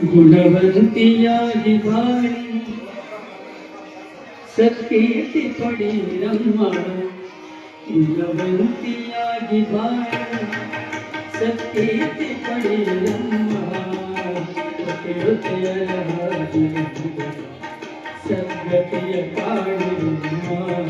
गुणवंतिया दिवाणी सत्कीर्ति रम्मा गुणवंतिया दिवाणी सत्कीर्ति रम्मा सद्गतिय रम्मा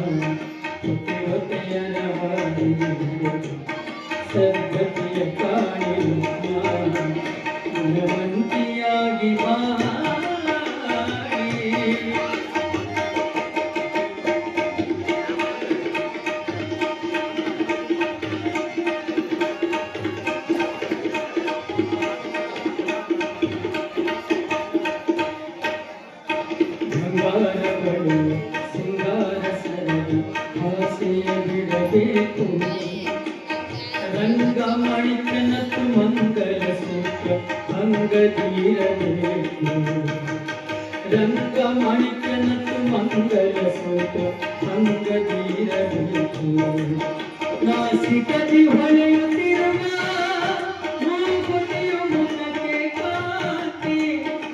ರಂಗ ಮಣಿಕನತ್ತು ಮಂಗಲ ಸೂತ್ರ ಅಂಗದೀರಬೇಕು ನಾಸಿಕದಿ ಹೊಳೆಯುತ್ತಿರುವ ಮೂಗುತಿಯು ಮುಖಕ್ಕೆ ಕಾಂತಿ.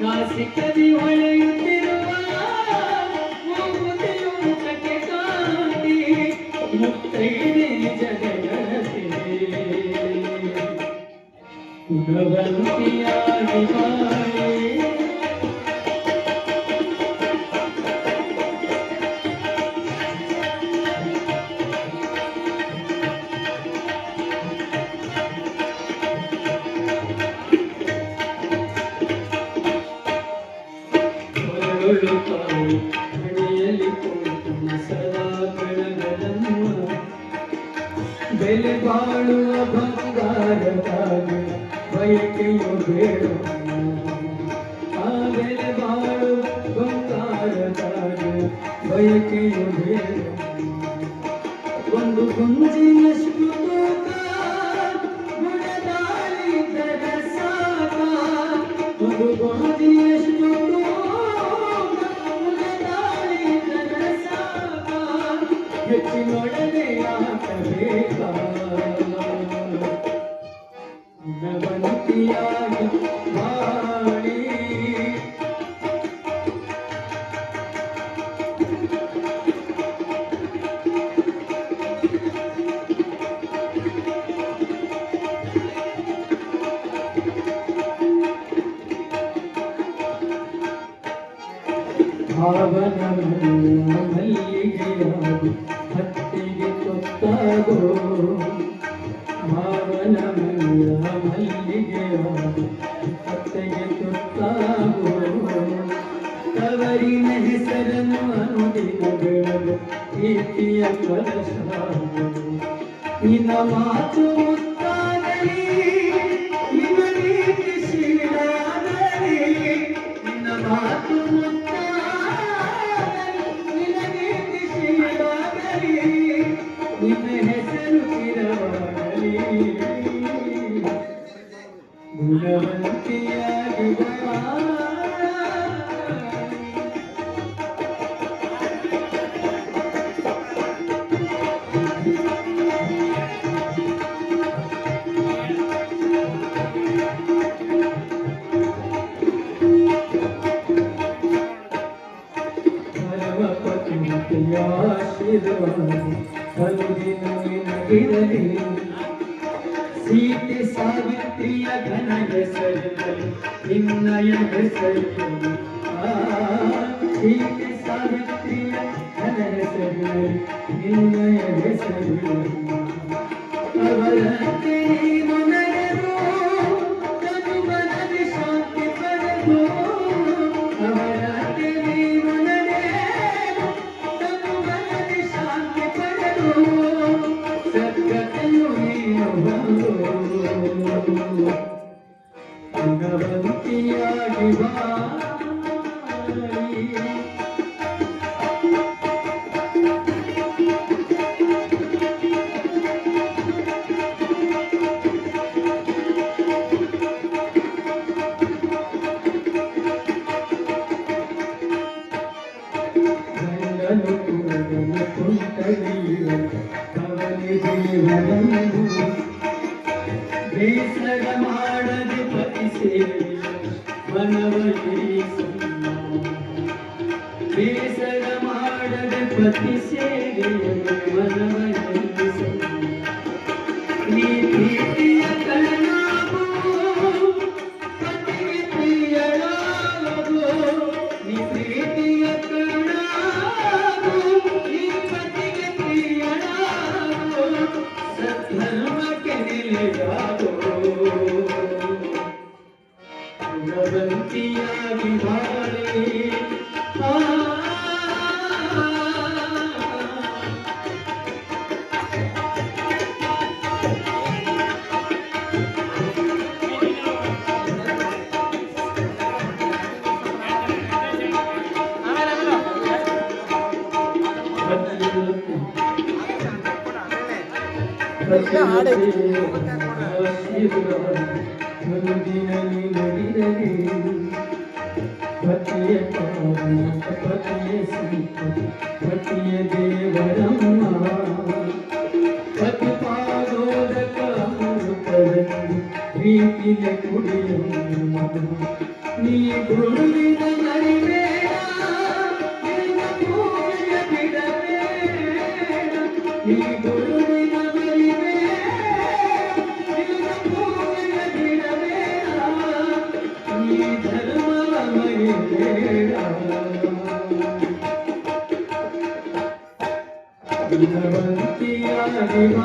ನಾಸಿಕದಿ ಹೊಳೆಯುತ್ತಿರುವ ಮೂಗುತಿಯು ಮುಖಕ್ಕೆ ಕಾಂತಿ. ಮುತ್ತೈದೆ ಜಗಗಣತಿ ಗುಣವಂತಿಯಾಗಿ ಬಾಳೆ ಹೊರಳುತ್ತಾಳೆ ಹಣೆಯಲ್ಲಿ ಕುಂಕುಮ ಸದಾ ಬೆಳಗಲಮ್ಮ ಬೆಲೆ ಬಾಳುವ ಬಂಗಾರದಾಗಿ ಬಯಕೆಯು ಬೇಡ ಆ ಬೆಲೆ ಬಾಳುವ ಬಂಗಾರದಾಗಿ ಬಯಕೆಯು ಬೇಡ ಒಂದು ಗುಂಜಿನಷ್ಟು ਵਿੱਚ ਨੋੜਦੇ ਆ ਕਵੇਗਾ ਨਵੰਤੀਆਂ ಭಾವನ ಮಲ್ಲಿಗೆಯಾಗಿ ಹತ್ತಿಗೆ ಕೊತ್ತಾಗೋ ಭಾವನ ಮಲ್ಲಿಗೆಯಾಗಿ ಹತ್ತಿಗೆ ಕೊತ್ತಾಗೋ ತವರಿನ ಹೆಸರನ್ನು ಅನುದಿನ ಬೆಳಗು ಪ್ರೀತಿಯ ಕಲಶ ನಿನ್ನ ಮಾತು ಮುತ್ತಾಗಲಿ. ಸೀತೆ ಸಾವಿತ್ರಿಯ ಹೆಸರಿನಲ್ಲಿ ನಿನ್ನಯ ಹೆಸರಿನಲ್ಲಿ ಆ ಸೀತೆ ಸಾವಿತ್ರಿಯ ಘನ ಹೆಸರಿನಲ್ಲಿ ನಿನ್ನಯ ಹೆಸರಿನಲ್ಲಿ ಅವರಂತೆ ನೀನು ಬಂದು ಬೇಸರ ಮಾಡದೆ ಪತಿಸೇ ಮನವ ಬೇಸರ ಮಾಡದೆ ಪತಿಸೇ ஆடை பத்திய பத்திய சீப்பதி பத்திய தேவரம்மா பத்தி குடியும் நீ குருவின அறிவே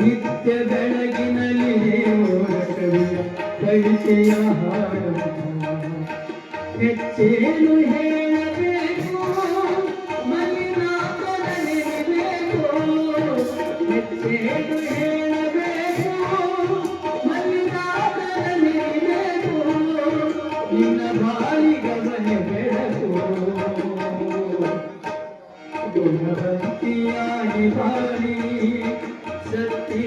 ನಿತ್ಯ ಬೆಳಗಿನಲ್ಲಿ ಮೂಲಕವಿ ಕಳಿಸಿಯ ಹೆಚ್ಚೇನು ಹೇಳಬೇಕು ಮಲಿನಾಪದನಿರಬೇಕು ಹೆಚ್ಚೇನು ಹೇಳ